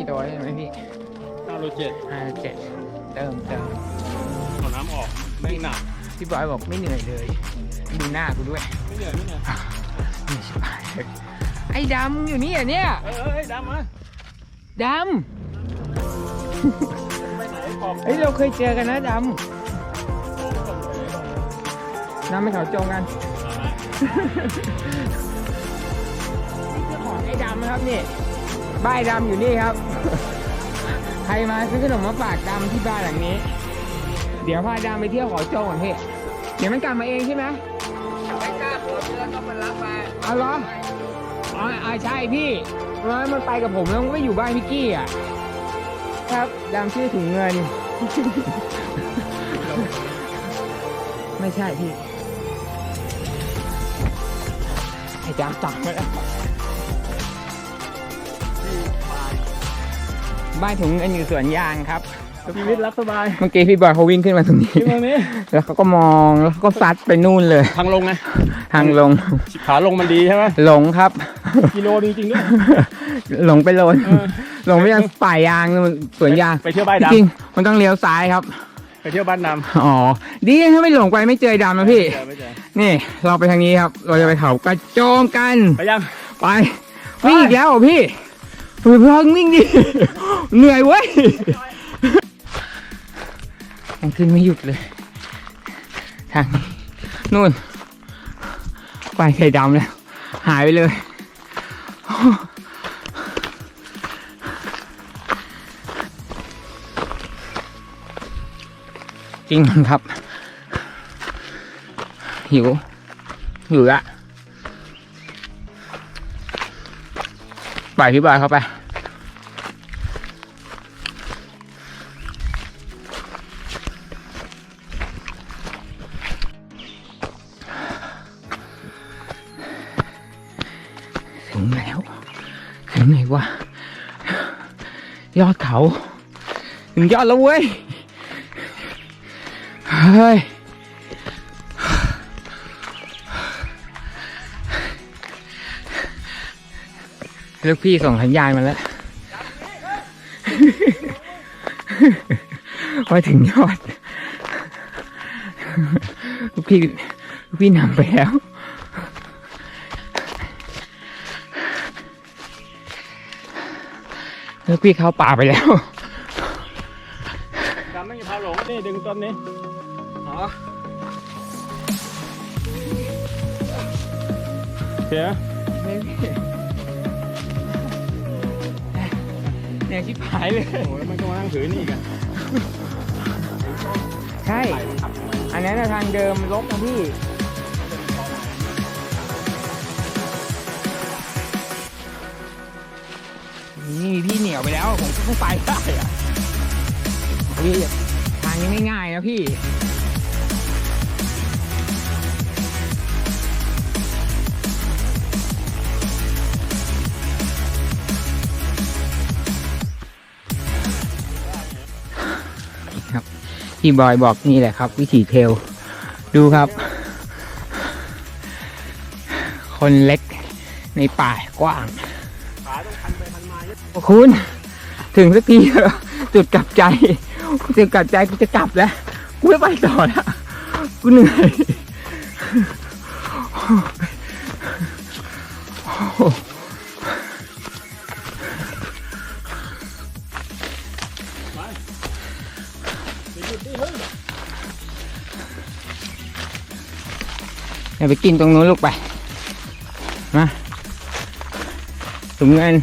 กิโลใช่ไหมพี่ห้าโลเจ็ดห้าเจ็ดเติมเติมเอาน้ำออกแม่งหนักพี่บอยบอกไม่เหนื่อยเลย ดูหน้ากูด้วยไม่เหนื่อยไม่เหนื่อยไม่ใช่บายเลยไอ้ดำอยู่นี่เหรอเนี่ยเอ้ยเอ้ยดำมาดไปไหนขอบำเฮ้ยเราเคยเจอกันนะดำน้ำไม่เขาจงกันของไอ้ดำนะครับนี่ บ้ายดำอยู่นี่ครับ ใครมาซื้อขนมมาฝากดำที่บ้านหลังนี้ เดี๋ยวพาดำไปเที่ยวเขาโจงก่อนพี่เดี๋ยวมันกลับมาเองใช่ไหมไม่กล้าผมแล้วก็มารับมาเอาเหรออ๋ออ่าใช่พี่เพราะมันไปกับผมแล้วมันไม่อยู่บ้านพี่กี้อะ ครับดำชื่อถุงเงิน ไม่ใช่พี่ไอ้ดำตักมาแล้ว บ้านถุงเงินอยู่สวนยางครับ ชีวิตรักสบายเมื่อกี้พี่บอยเขาวิ่งขึ้นมาตรงนี้ ที่ตรงนี้แล้วเขาก็มองแล้วเขาก็ซัดไปนู่นเลย ทางลงไงทางลงขาลงมันดีใช่ไหมหลงครับ กิโลจริงๆด้วย หลงไปโลนเออ หลงไปยังป่ายางนู่นสวนยางไปเที่ยวบ้านจดำริงๆมันต้องเลี้ยวซ้ายครับไปเที่ยวบ้านดอ๋อ ดีถ้าไม่หลงไปไม่เจอดำนะำพี่เจอไม่เจอนี่ เราไปทางนี้ครับ เราจะไปเขากระโจมกัน ไปยัง ไปวิ่งอีกแล้วเหรอพี่ เฮ้ยเพิ่งวิ่งดิ เหนื่อยเว้ยมันขึ้นไม่หยุดเลย ทางนู่นไปไข่ดำแล้ว หายไปเลย จริงครับ หิว หิวละ ไปพี่บอยเข้าไป ถึงแล้ว ถึงไหนวะ ยอดเขา ถึงยอดแล้วเว้ย เฮ้ย ลูกพี่ส่งสัญญาณมาแล้วว่าถึงยอด ลูกพี่ลูกพี่นำไปแล้ว ลูกพี่เข้าป่าไปแล้วดำไม่มีพาหลงนี่ดึงต้นนี้ อ๋อเสีย ไม่เนี่ยชิบหายเลย โอ้ยมันก็มานั่งถือนี่อีกันใช่ อันนั้นน่ะทางเดิมลบนะพี่ นี่พี่เหนียวไปแล้ว ผมก็ต้องไปได้อะพี่ทางนี้ไม่ง่ายนะพี่ พี่บอยบอกนี่แหละครับ วิถีเทล ดูครับ คนเล็กในป่ากว้างขาต้องพันไปพันมาเยอะขอบคุณ ถึงสักทีจุดกลับใจจุดกลับใจกูจะกลับแล้วกูไม่ไปต่อแล้วกูเหนื่อย อย่าไปกินตรงนู้นลูกไป มาถุงเงิน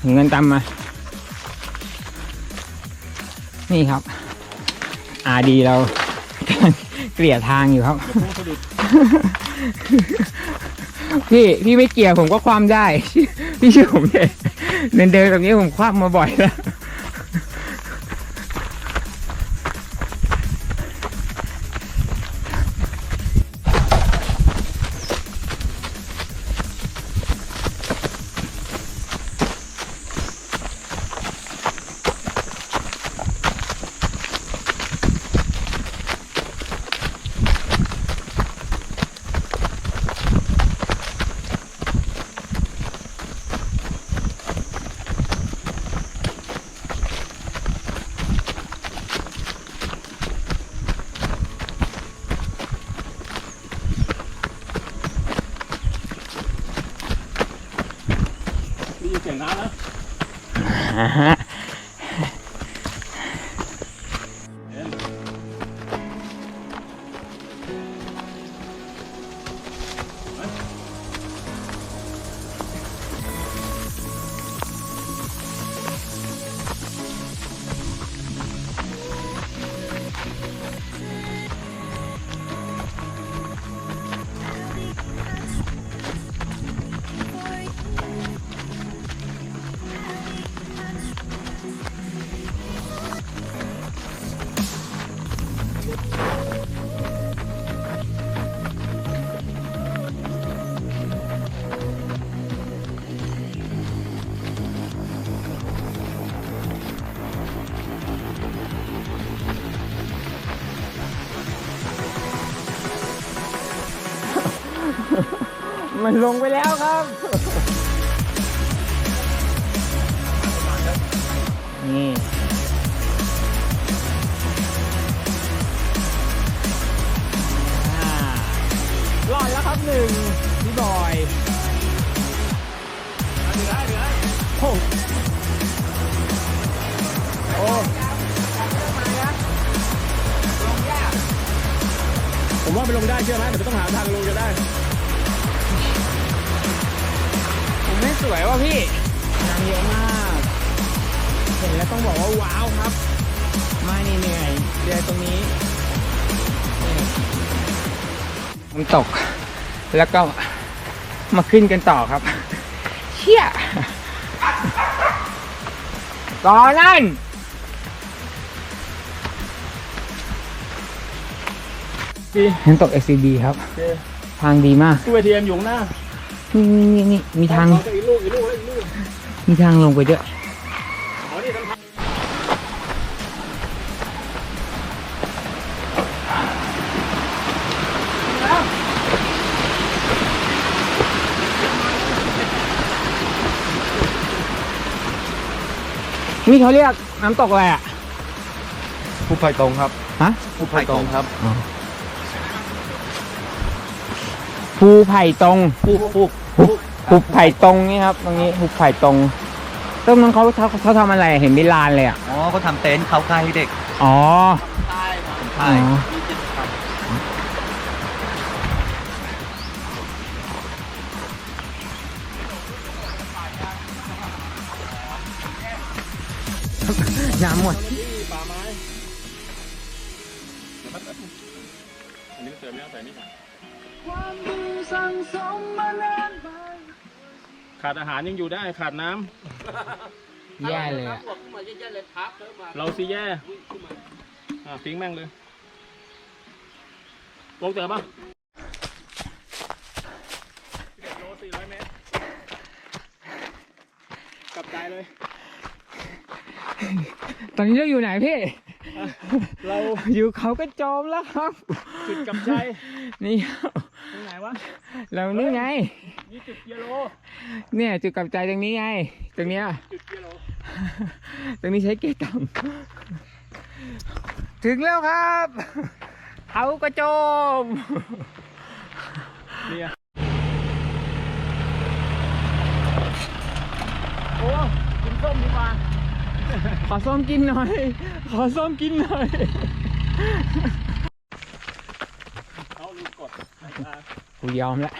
ถุงเงินตามมา นี่ครับ อาดีเรา เกลี่ยทางอยู่ครับ พี่พี่ไม่เกลี่ยผมก็คว่ำได้ พี่เชื่อผมเลยเดินเดินแบบนี้ผมคว่ำมาบ่อยแล้ว เสีย มันลงไปแล้วครับ นี่อ่ารอดแล้วครับหนึ่งพี่บอยเหลือเหลือโอ้โอ้ผมว่าไปลงได้เชื่อไหมแต่ต้องหาทางลงจะได้ วยว่ะพี่น้ำเยอะมาก เห็นแล้วต้องบอกว่าว้าวครับ มานี่เหนื่อยเดินตรงนี้น้ำตก แล้วก็มาขึ้นกันต่อครับ เชี่ยก่อนนั่นดีน้ำตก SCD ครับโอเคทางดีมากตู้เอทีเอ็มอยู่ข้างหน้า นี่นี่นี่นี่มีทาง เออีกลูกอีกลูกแล้วอีกลูกมีทางลงไปด้วยอ๋อนี่ทางนี่เขาเรียกน้ำตกอะไรอะภูไผ่ตรงครับฮะภูไผ่ตรงครับ ภูไผ่ตรง ภูภูภูภูไผ่ตรงนี่ครับ ตรงนี้ภูไผ่ตรงตรงนั้นเขาเขาเขาทำอะไรเห็นมีลานเลยอะอ๋อเขาทำเต็นท์เขาค่ายให้เด็กอ๋อใช่อ๋อมีกิจกรรมน้ำหมดที่ป่าไม้อันนี้เติมแล้วใส่นี่ ขาดอาหารยังอยู่ได้ขาดน้ำแย่เลยอะเราสิแย่อะทิ้งแม่งเลยลงเติมป่ะโลสี่ร้อยเมตรกลับใจเลย ตอนนี้เราอยู่ไหนพี่ เราอยู่เขากระโจมแล้วครับ จุดกลับใจ นี่ ตรงไหนวะเรานี่ไง นี่จุดเยโลเนี่ยจุดกลับใจตรงนี้ไง ตรงเนี้ย จุดเยโลตรงนี้ใช้เกตังถึงแล้วครับ เขากระโจม เนี่ยโอ้กินส้มดีกว่าขอส้มกินหน่อย ขอส้มกินหน่อยเอาลืม กดนาฬิกากูยอมแล้ว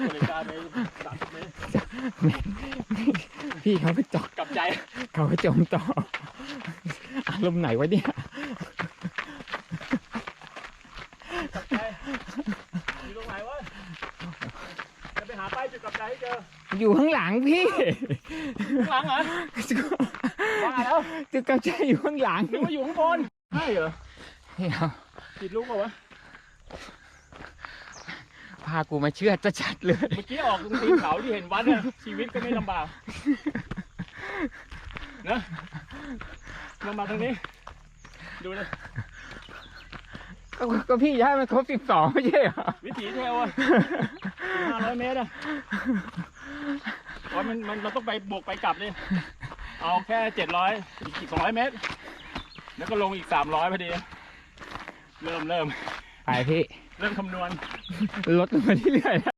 นาฬิกาไปดับไหมพี่เขาก็จอกกลับใจเขาก็จมต่ออารมณ์ไหนวะเนี่ยกลับใจอยู่ตรงไหนวะจะไปหาป้ายจุดกลับใจให้เจออยู่ข้างหลังพี่ข้างหลังเหรอว่าแล้วจุดกลับใจอยู่ข้างหลังนึกว่าอยู่ข้างบนใช่เหรอนี่ครับผิดลูกเปล่าวะพากูมาเชื่อจะชัดเลย เมื่อกี้ออกตรงตีนเขาที่เห็นวัดอะชีวิตก็ไม่ลำบากนะมามาทางนี้ ดูเลยก็ก็พี่ย้ายมันครบสิบสองไม่ใช่เหรอ วิถีเทลอะห้าร้อยเมตรอะว่ามันมันมันต้องไปบวกไปกลับเลย เอาแค่เจ็ดร้อยอีกสองร้อยเมตร แล้วก็ลงอีกสามร้อยพอดี เริ่มเริ่มไปพี่ เริ่มคำนวณ ลดลงมาเรื่อยๆแล้ว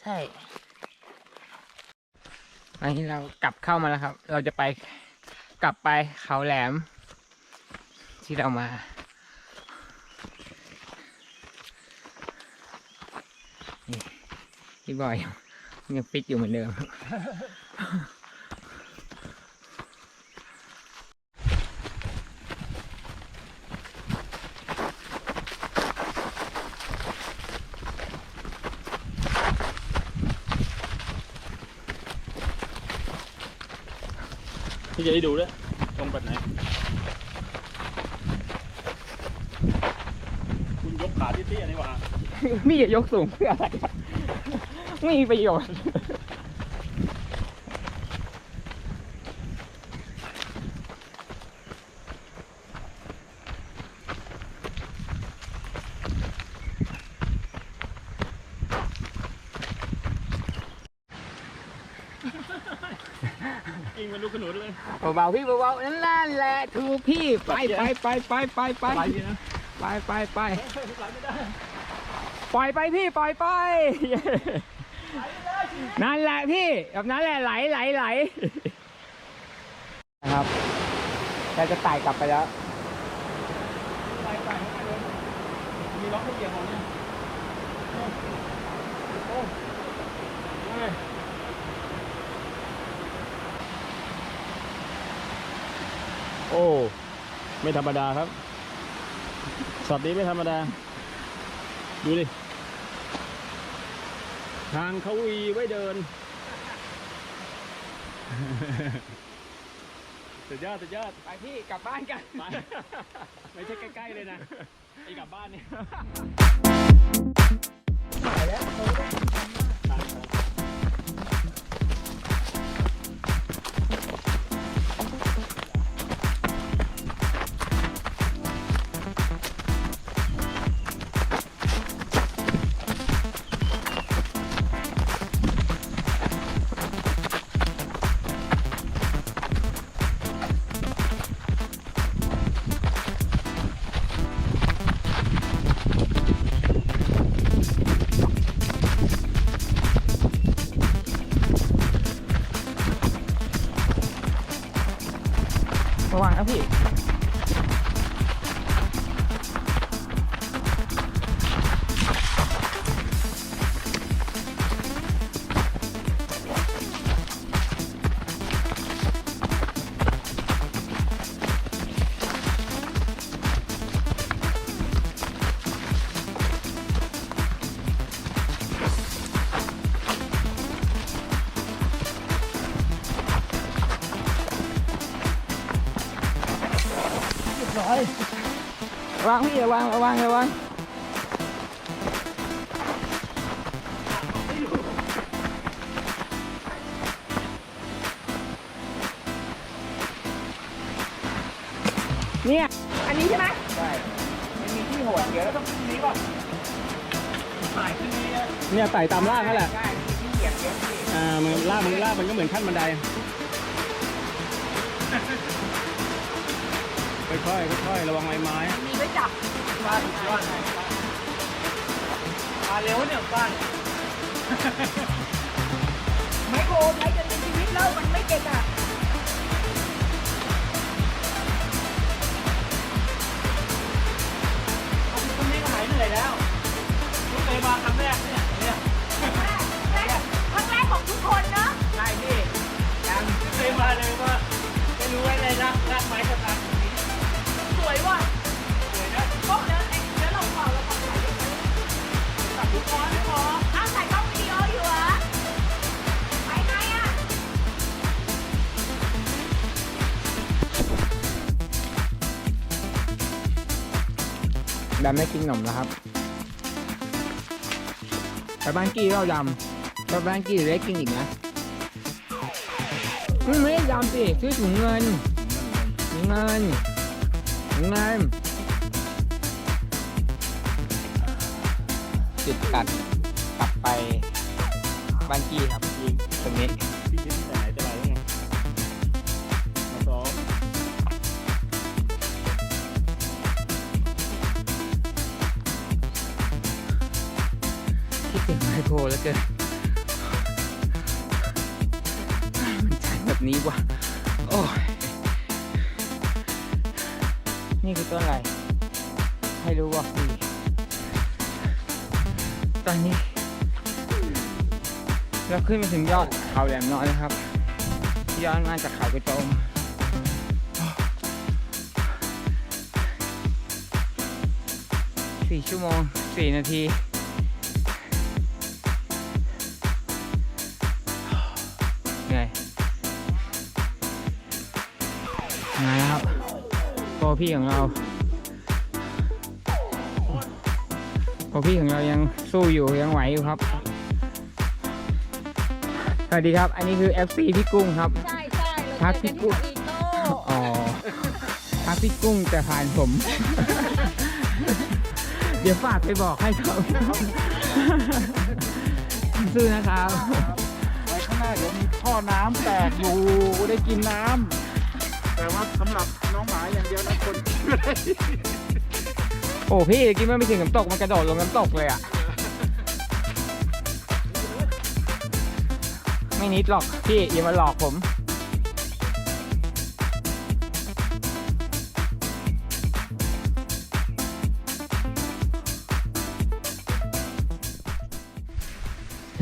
ใช่อั นี้เรากลับเข้ามาแล้วครับ เราจะไปกลับไปเขาแหลม ที่เรามานี่พี่บอยยังปิดอยู่เหมือนเดิม จะได้ดูด้วยตรงแบบไหน คุณยกขาที่เตี้ยนี่หว่านี่จะยกสูงเพื่ออะไรไม่มีประโยชน์ อิงมันลูกขนุน เลยเบาๆพี่เบาๆนั่นแหละถูกพี่ไปไปไปไปไปไปไปดีนะไปไปไปไหลไม่ได้ปล่อยไปพี่ปล่อยไปนั่นแหละพี่แบบนั้นแหละไหลไหลไหลนะครับเราจะไต่กลับไปแล้วไปไปไปเลยมีล็อกให้เหยียบของเนี่ย โอ้โอ้ยโอ้ ไม่ธรรมดาครับช็อตนี้ไม่ธรรมดา ดูดิ ทางเขาวีไว้เดินสุดยอดสุดยอดไปพี่กลับบ้านกันไปไม่ใช่ใกล้ๆเลยนะไอ้กลับบ้านเนี่ย ระวังพี่ระวังระวังระวังเนี่ย อันนี้ใช่ไหมใช่มันมีที่โหดเดี๋ยวเราต้องขึ้นนี้ก่อนเนี่ยไต่ตามล่างนั่นแหละ ใช่มีที่เหยียบเยอะพี่อ่ามันล่างมันล่างมันก็เหมือนขั้นบันได ค่อยๆค่อยๆระวังไม้ไม้มีไว้จับบ้านบ้านมาเร็วเนี่ยบ้านไม่โกงไม่จะมีชีวิตแล้วมันไม่เก่งอะตรงนี้ก็หายเหนื่อยแล้วทุกเคยมาครั้งแรกเนี่ยเนี่ยครั้งแรกของทุกคนเนอะใช่พี่ยังเคยมาเลยว่าไม่รู้อะไรนะรากไม้สตา ดำไม่กินขนมแล้วครับไปบ้านกี้เราดำไปบ้านกี้ได้กินอีกนะอืมไม่ได้ดำสิซื้อถุงเงินถุงเงินถุงเงินจุดตัดกลับไปบ้านกี้ครับตรงนี้ เก่งไมโครแล้วเกินมันใช้แบบนี้วะโอ้ยนี่คือต้นอะไรให้รู้ว่าดีตอนนี้เราขึ้นมาถึงยอดเขาแหลมน้อยนะครับย้อนมาจากเขากระโจมสี่ชั่วโมงสี่นาที พี่ของเราโปรพี่ของเรายังสู้อยู่ยังไหวอยู่ครับ สวัสดีครับ อันนี้คือ FC พี่กุ้งครับ ใช่ใช่เราพักเจอพี่กันกุ้ที่งโตอ๋อทักพี่กุ้งแต่ผ่านผม เดี๋ยวฝากไปบอกให้เขาสู้นะครับไว้ข้างหน้าเดี๋ยวมีท่อน้ำแตกอยู่ได้กินน้ำแต่ว่าสำหรับน้อง หมาอย่างเดียวนะคนโอ้พี่กินมันไม่ถึงน้ำตกมันกระโดดลงน้ำตกเลยอะ ไม่นิดหรอกพี่อย่ามาหลอกผม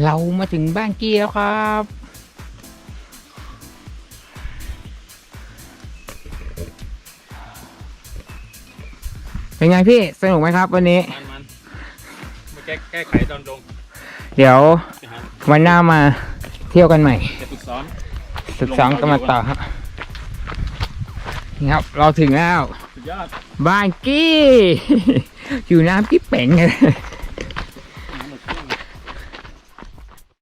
เรามาถึงบ้านกี้แล้วครับ เป็นไงพี่สนุกไหมครับ วันนี้ มันมันมาแก้แก้ไขตอนลงเดี๋ยวนะฮะวันหน้ามาเที่ยวกันใหม่ จะฝึกซ้อมศึกษากันมาต่อครับนี่ครับ เราถึงแล้ว สุดยอด บ้านกี้ อยู่น้ำกี้เป่งเลย